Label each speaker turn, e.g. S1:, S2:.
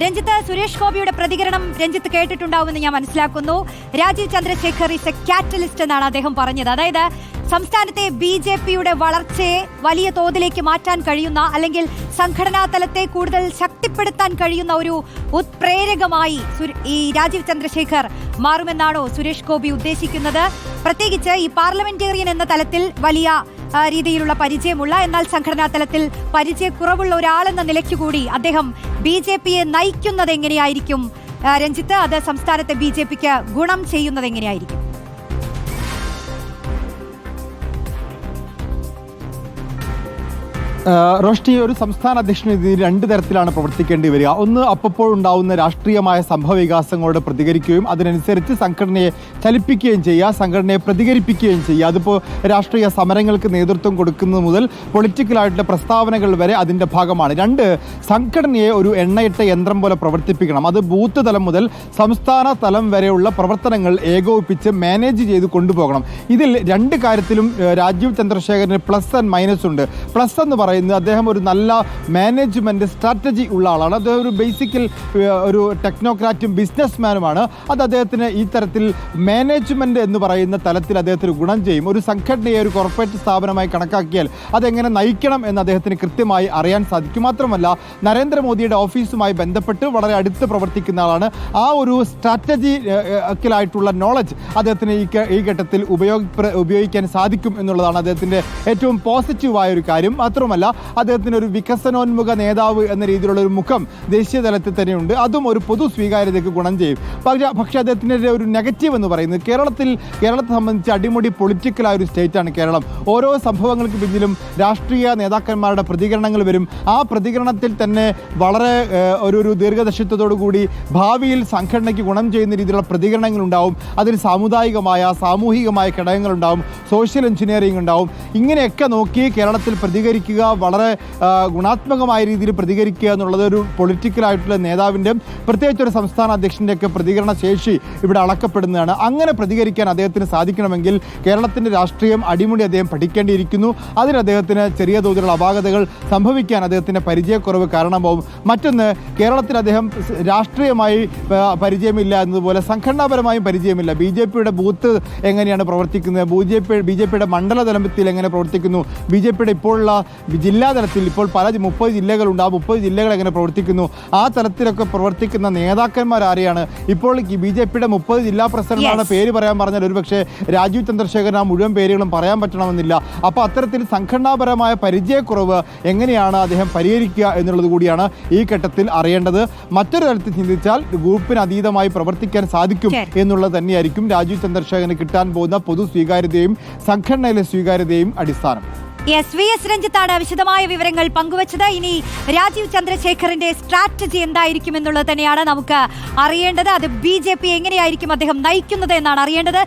S1: രഞ്ജിത്ത് സുരേഷ് ഗോപിയുടെ പ്രതികരണം രഞ്ജിത്ത് കേട്ടിട്ടുണ്ടാവുമെന്ന് ഞാൻ മനസ്സിലാക്കുന്നു. Rajeev Chandrasekhar is a catalyst എന്നാണ് അദ്ദേഹം പറഞ്ഞത്. അതായത് സംസ്ഥാനത്തെ ബി ജെ പിയുടെ വളർച്ചയെ വലിയ തോതിലേക്ക് മാറ്റാൻ കഴിയുന്ന അല്ലെങ്കിൽ സംഘടനാ തലത്തെ കൂടുതൽ ശക്തിപ്പെടുത്താൻ കഴിയുന്ന ഒരു ഉത്പ്രേരകമായി ഈ രാജീവ് ചന്ദ്രശേഖർ മാറുമെന്നാണോ സുരേഷ് ഗോപി ഉദ്ദേശിക്കുന്നത്? പ്രത്യേകിച്ച് ഈ പാർലമെന്റേറിയൻ എന്ന തലത്തിൽ വലിയ രീതിയിലുള്ള പരിചയമുള്ള എന്നാൽ സംഘടനാ തലത്തിൽ പരിചയക്കുറവുള്ള ഒരാളെന്ന നിലയ്ക്ക് കൂടി അദ്ദേഹം ബി ജെ പിയെ നയിക്കുന്നത് എങ്ങനെയായിരിക്കും? രഞ്ജിത്ത് അത് സംസ്ഥാനത്തെ ബി ജെ പിക്ക് ഗുണം ചെയ്യുന്നത് എങ്ങനെയായിരിക്കും?
S2: റോഷ്നി ഒരു സംസ്ഥാന അധ്യക്ഷനെതിരെ രണ്ട് തരത്തിലാണ് പ്രവർത്തിക്കേണ്ടി വരിക. ഒന്ന് അപ്പപ്പോഴുണ്ടാവുന്ന രാഷ്ട്രീയമായ സംഭവ വികാസങ്ങളോട് പ്രതികരിക്കുകയും അതിനനുസരിച്ച് സംഘടനയെ ചലിപ്പിക്കുകയും ചെയ്യുക സംഘടനയെ പ്രതികരിപ്പിക്കുകയും ചെയ്യുക. അതിപ്പോൾ രാഷ്ട്രീയ സമരങ്ങൾക്ക് നേതൃത്വം കൊടുക്കുന്നത് മുതൽ പൊളിറ്റിക്കലായിട്ടുള്ള പ്രസ്താവനകൾ വരെ അതിന്റെ ഭാഗമാണ്. രണ്ട് സംഘടനയെ ഒരു എണ്ണയിട്ട യന്ത്രം പോലെ പ്രവർത്തിപ്പിക്കണം. അത് ബൂത്ത് തലം മുതൽ സംസ്ഥാന തലം വരെയുള്ള പ്രവർത്തനങ്ങൾ ഏകോപിപ്പിച്ച് മാനേജ് ചെയ്ത് കൊണ്ടുപോകണം. ഇതിൽ രണ്ട് കാര്യത്തിലും രാജീവ് ചന്ദ്രശേഖരന് പ്ലസ് ആൻഡ് മൈനസ് ഉണ്ട്. പ്ലസ് എന്ന് പറയുന്നത് അദ്ദേഹം ഒരു നല്ല മാനേജ്മെന്റ് സ്ട്രാറ്റജി ഉള്ള ആളാണ്. അദ്ദേഹം ഒരു ബേസിക്കൽ ഒരു ടെക്നോക്രാറ്റും ബിസിനസ്മാനുമാണ് അത് അദ്ദേഹത്തിന് ഈ തരത്തിൽ മാനേജ്മെന്റ് എന്ന് പറയുന്ന തലത്തിൽ അദ്ദേഹത്തിന് ഗുണം ചെയ്യും. ഒരു സംഘടനയെ ഒരു കോർപ്പറേറ്റ് സ്ഥാപനമായി കണക്കാക്കിയാൽ അതെങ്ങനെ നയിക്കണം എന്ന് അദ്ദേഹത്തിന് കൃത്യമായി അറിയാൻ സാധിക്കും. മാത്രമല്ല നരേന്ദ്രമോദിയുടെ ഓഫീസുമായി ബന്ധപ്പെട്ട് വളരെ അടുത്ത് പ്രവർത്തിക്കുന്ന ആളാണ്. ആ ഒരു സ്ട്രാറ്റജി ായിട്ടുള്ള നോളജ് അദ്ദേഹത്തിന് ഈ ഈ ഘട്ടത്തിൽ ഉപയോഗ ഉപയോഗിക്കാൻ സാധിക്കും എന്നുള്ളതാണ് അദ്ദേഹത്തിന്റെ ഏറ്റവും പോസിറ്റീവായ ഒരു കാര്യം. മാത്രമല്ല അദ്ദേഹത്തിന് ഒരു വികസനോന്മുഖ നേതാവ് എന്ന രീതിയിലുള്ള ഒരു മുഖം ദേശീയ തലത്തിൽ തന്നെയുണ്ട്. അതും ഒരു പൊതു സ്വീകാര്യതയ്ക്ക് ഗുണം ചെയ്യും. പക്ഷേ പക്ഷേ അദ്ദേഹത്തിന്റെ ഒരു നെഗറ്റീവ് എന്ന് പറയുന്നത് കേരളത്തിൽ കേരളത്തെ സംബന്ധിച്ച് അടിമുടി പൊളിറ്റിക്കലായ ഒരു സ്റ്റേറ്റാണ് കേരളം. ഓരോ സംഭവങ്ങൾക്ക് പിന്നിലും രാഷ്ട്രീയ നേതാക്കന്മാരുടെ പ്രതികരണങ്ങൾ വരും. ആ പ്രതികരണത്തിൽ തന്നെ വളരെ ഒരു ഒരു ദീർഘദർശിത്വത്തോടു കൂടി ഭാവിയിൽ സംഘടനയ്ക്ക് ഗുണം ചെയ്യുന്ന രീതിയിലുള്ള പ്രതികരണങ്ങൾ ഉണ്ടാവും. അതിൽ സാമുദായികമായ സാമൂഹികമായ ഘടകങ്ങളുണ്ടാവും സോഷ്യൽ എഞ്ചിനീയറിംഗ് ഉണ്ടാവും. ഇങ്ങനെയൊക്കെ നോക്കി കേരളത്തിൽ പ്രതികരിക്കുക വളരെ ഗുണാത്മകമായ രീതിയിൽ പ്രതികരിക്കുക എന്നുള്ളത് ഒരു പൊളിറ്റിക്കലായിട്ടുള്ള നേതാവിന്റെ പ്രത്യേകിച്ച് ഒരു സംസ്ഥാന അധ്യക്ഷന്റെയൊക്കെ പ്രതികരണ ശേഷി ഇവിടെ അളക്കപ്പെടുന്നതാണ്. അങ്ങനെ പ്രതികരിക്കാൻ അദ്ദേഹത്തിന് സാധിക്കണമെങ്കിൽ കേരളത്തിന്റെ രാഷ്ട്രീയം അടിമുടി അദ്ദേഹം പഠിക്കേണ്ടിയിരിക്കുന്നു. അതിന് അദ്ദേഹത്തിന് ചെറിയ തോതിലുള്ള അപാകതകൾ സംഭവിക്കാൻ അദ്ദേഹത്തിന്റെ പരിചയക്കുറവ് കാരണമാവും. മറ്റൊന്ന് കേരളത്തിൽ അദ്ദേഹം രാഷ്ട്രീയമായി പരിചയമില്ല എന്നതുപോലെ സംഘടനാപരമായും പരിചയമില്ല. ബി ജെ പിയുടെ ബൂത്ത് എങ്ങനെയാണ് പ്രവർത്തിക്കുന്നത്? B J P B J പിയുടെ മണ്ഡല തലത്തിൽ എങ്ങനെ പ്രവർത്തിക്കുന്നു? ബി ജെ പിയുടെ ഇപ്പോഴുള്ള ജില്ലാ തലത്തിൽ ഇപ്പോൾ പല മുപ്പത് ജില്ലകളുണ്ട്. ആ മുപ്പത് ജില്ലകൾ എങ്ങനെ പ്രവർത്തിക്കുന്നു? ആ തലത്തിലൊക്കെ പ്രവർത്തിക്കുന്ന നേതാക്കന്മാർ ആരെയാണ്? ഇപ്പോൾ ബി ജെ പിയുടെ മുപ്പത് ജില്ലാ പ്രസിഡന്റാണ് പേര് പറയാൻ പറഞ്ഞാൽ ഒരുപക്ഷെ രാജീവ് ചന്ദ്രശേഖരൻ ആ മുഴുവൻ പേരുകളും പറയാൻ പറ്റണമെന്നില്ല. അപ്പോൾ അത്തരത്തിൽ സംഘടനാപരമായ പരിചയക്കുറവ് എങ്ങനെയാണ് അദ്ദേഹം പരിഹരിക്കുക എന്നുള്ളത് കൂടിയാണ് ഈ ഘട്ടത്തിൽ അറിയേണ്ടത്. മറ്റൊരു തലത്തിൽ ചിന്തിച്ചാൽ ഗ്രൂപ്പിന് അതീതമായി പ്രവർത്തിക്കാൻ സാധിക്കും. എന്നുള്ളത് തന്നെയായിരിക്കും രാജീവ് ചന്ദ്രശേഖരന് കിട്ടാൻ പോകുന്ന പൊതു സ്വീകാര്യതയും സംഘടനയിലെ സ്വീകാര്യതയും അടിസ്ഥാനം.
S1: എസ് വി എസ് രഞ്ജിത്താണ് വിശദമായ വിവരങ്ങൾ പങ്കുവച്ചത്. ഇനി രാജീവ് ചന്ദ്രശേഖറിന്റെ സ്ട്രാറ്റജി എന്തായിരിക്കും എന്നുള്ളത് തന്നെയാണ് നമുക്ക് അറിയേണ്ടത്. അത് ബി ജെ പി എങ്ങനെയായിരിക്കും അദ്ദേഹം നയിക്കുന്നത് എന്നാണ് അറിയേണ്ടത്.